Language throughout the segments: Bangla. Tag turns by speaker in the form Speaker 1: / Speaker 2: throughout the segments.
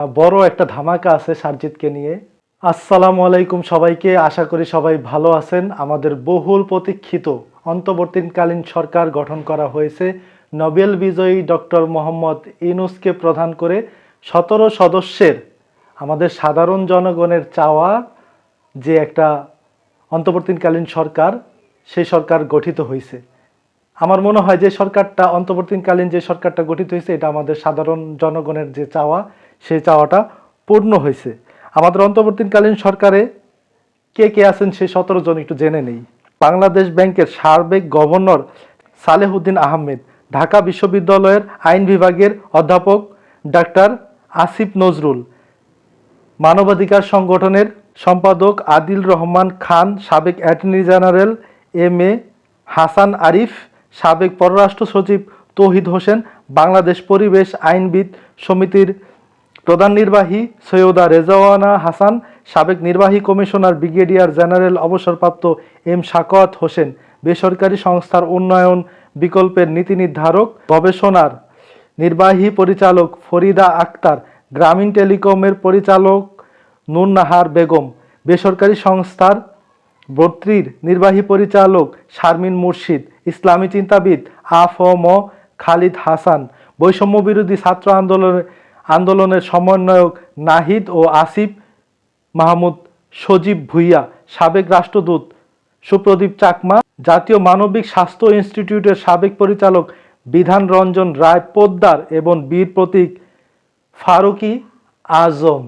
Speaker 1: বড় একটা ধামাকা আছে সারজিৎকে নিয়ে। আসসালামু আলাইকুম সবাইকে, আশা করি সবাই ভালো আছেন। আমাদের বহুল প্রতীক্ষিত অন্তর্বর্তীকালীন সরকার গঠন করা হয়েছে। নোবেল বিজয়ী ডক্টর মোহাম্মদ ইনুসকে প্রধান করে সতেরো সদস্যের আমাদের সাধারণ জনগণের চাওয়া যে একটা অন্তর্বর্তীকালীন সরকার, সেই সরকার গঠিত হয়েছে। আমার মনে হয় যে সরকারটা, অন্তর্বর্তীকালীন যে সরকারটা গঠিত হয়েছে, এটা আমাদের সাধারণ জনগণের যে চাওয়া সেই চাওয়াটা পূর্ণ হয়েছে। আমাদের অন্তর্বর্তীকালীন সরকারে কে কে আছেন সেই সতেরো জন একটু জেনে নেই। বাংলাদেশ ব্যাংকের সাবেক গভর্নর সালেহুদ্দিন আহমেদ, ঢাকা বিশ্ববিদ্যালয়ের আইন বিভাগের অধ্যাপক ডাক্তার আসিফ নজরুল, মানবাধিকার সংগঠনের সম্পাদক আদিল রহমান খান, সাবেক attorney general M A Hasan Arif সাবেক পররাষ্ট্র সচিব তৌহিদ হোসেন, বাংলাদেশ পরিবেশ আইনবিদ সমিতির প্রধান নির্বাহী সৈয়দা রেজাওয়ানা হাসান, সাবেক নির্বাহী কমিশনার ব্রিগেডিয়ার জেনারেল অবসরপ্রাপ্ত এম শাকত হোসেন, বেসরকারি সংস্থার উন্নয়ন বিকল্পের নীতি নির্ধারক, গবেষণার নির্বাহী পরিচালক ফরিদা আক্তার, গ্রামীণ টেলিকমের পরিচালক নুর নাহার বেগম, বেসরকারি সংস্থার বত্রির নির্বাহী পরিচালক শারমিন মুর্শিদ, ইসলামী চিন্তাবিদ আফ ম খালিদ হাসান, বৈষম্য বিরোধী ছাত্র আন্দোলনের আন্দোলনের সমন্বয়ক নাহিদ ও আসিফ মাহমুদ, সজীব ভুইয়া, সাবেক রাষ্ট্রদূত সুপ্রদীপ চাকমা, জাতীয় মানবিক স্বাস্থ্য ইনস্টিটিউটের সাবেক পরিচালক বিধান রঞ্জন রায় পোদ্দার এবং বীর প্রতীক ফারুকি আজম।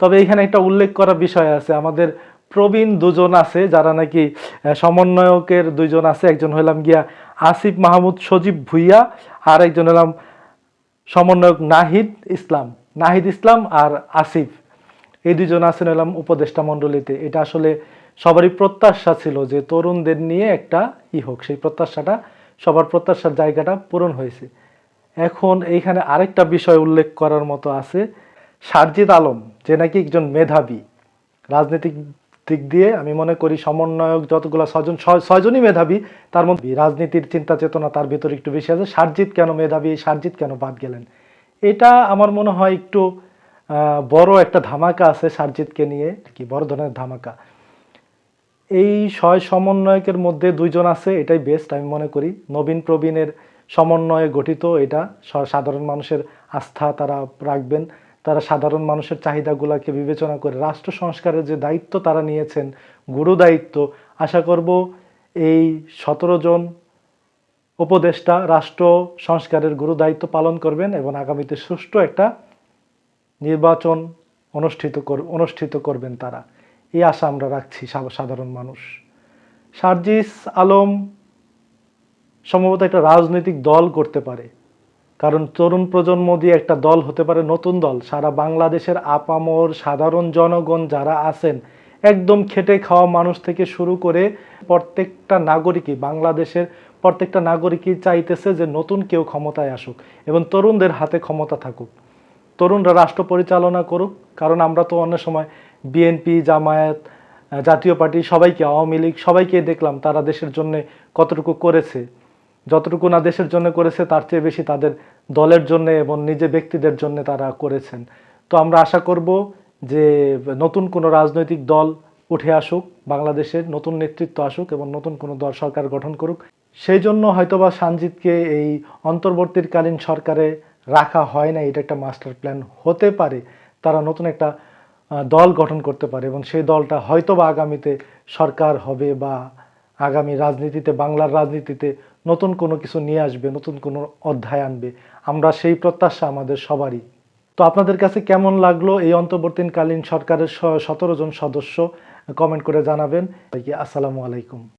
Speaker 1: তবে এখানে একটা উল্লেখ করা বিষয় আছে, আমাদের প্রবীণ দুজন আছে, যারা নাকি সমন্বয়কের দুইজন আছে। একজন হইলাম গিয়া আসিফ মাহমুদ সজীব ভুইয়া, আর একজন হলাম সমন্বয়ক নাহিদ ইসলাম। নাহিদ ইসলাম আর আসিফ। এই দুজন আছেন হলাম উপদেষ্টা মণ্ডলীতে। এটা আসলে সবারই প্রত্যাশা ছিল যে তরুণদের নিয়ে একটা ই হোক। সেই প্রত্যাশাটা, সবার প্রত্যাশার জায়গাটা পূরণ হয়েছে। এখন এইখানে আরেকটা বিষয় উল্লেখ করার মতো আছে। সারজিদ আলম, যে নাকি একজন মেধাবী, রাজনৈতিক দিক দিয়ে আমি মনে করি সমন্বয়ক যতগুলো ছয়জন, ছয়- ছয়জনই মেধাবী, তার মধ্যে রাজনীতির চিন্তা চেতনা তার ভিতরে একটু বেশি আছে। সারজিৎ কেন মেধাবী? সারজিৎ কেন বাদ গেলেন? এটা আমার মনে হয় একটু বড় একটা ধামাকা আছে সারজিৎকে নিয়ে, কি বড় ধরনের ধামাকা। এই ছয় সমন্বয়কের মধ্যে দুইজন আছে, এটাই বেস্ট আমি মনে করি। নবীন প্রবীণের সমন্বয়ে গঠিত এটা। সাধারণ মানুষের আস্থা তারা রাখবেন। তারা সাধারণ মানুষের চাহিদাগুলোকে বিবেচনা করে রাষ্ট্র সংস্কারের যে দায়িত্ব তারা নিয়েছেন, গুরু দায়িত্ব, আশা করব এই সতেরো জন উপদেষ্টা রাষ্ট্র সংস্কারের গুরু দায়িত্ব পালন করবেন এবং আগামীতে সুষ্ঠু একটা নির্বাচন অনুষ্ঠিত কর, অনুষ্ঠিত করবেন তারা। এই আশা আমরা রাখছি সাধারণ মানুষ। সার্জিস আলম সম্ভবত একটা রাজনৈতিক দল করতে পারে। কারণ তরুণ প্রজন্ম দিয়ে একটা দল হতে পারে নতুন দল। সারা বাংলাদেশের আপামর সাধারণ জনগণ যারা আছেন, একদম খেটে খাওয়া মানুষ থেকে শুরু করে প্রত্যেকটা নাগরিকই, বাংলাদেশের প্রত্যেকটা নাগরিকই চাইতেছে যে নতুন কেউ ক্ষমতায় আসুক এবং তরুণদের হাতে ক্ষমতা থাকুক। তরুণরা রাষ্ট্র পরিচালনা করুক, কারণ আমরা তো অন্য সময় বিএনপি, জামায়াত জাতীয় পার্টি সবাইকে, আওয়ামী লীগ সবাইকে দেখলাম তারা দেশের জন্য কতটুকু করেছে। যতটুকু না দেশের জন্য করেছে, তার চেয়ে বেশি তাদের দলের জন্য এবং নিজে ব্যক্তিদের জন্য তারা করেছেন। তো আমরা আশা করব যে নতুন কোনো রাজনৈতিক দল উঠে আসুক বাংলাদেশের নতুন নেতৃত্ব আসুক এবং নতুন কোনো দল সরকার গঠন করুক। সেই জন্য হয়তোবা সানজিৎকে এই অন্তর্বর্তীকালীন সরকারে রাখা হয় না এটা একটা মাস্টার প্ল্যান হতে পারে। তারা নতুন একটা দল গঠন করতে পারে এবং সেই দলটা হয়তোবা আগামীতে সরকার হবে বা আগামী রাজনীতিতে, বাংলার রাজনীতিতে নতুন কোনো কিছু নিয়ে আসবে, নতুন কোনো অধ্যায় আনবে। আমরা সেই প্রত্যাশা আমাদের সবারই। তো আপনাদের কাছে কেমন লাগল এই অন্তর্বর্তীকালীন সরকারের সতেরো জন সদস্য? কমেন্ট করে জানাবেন। আসসালামু আলাইকুম।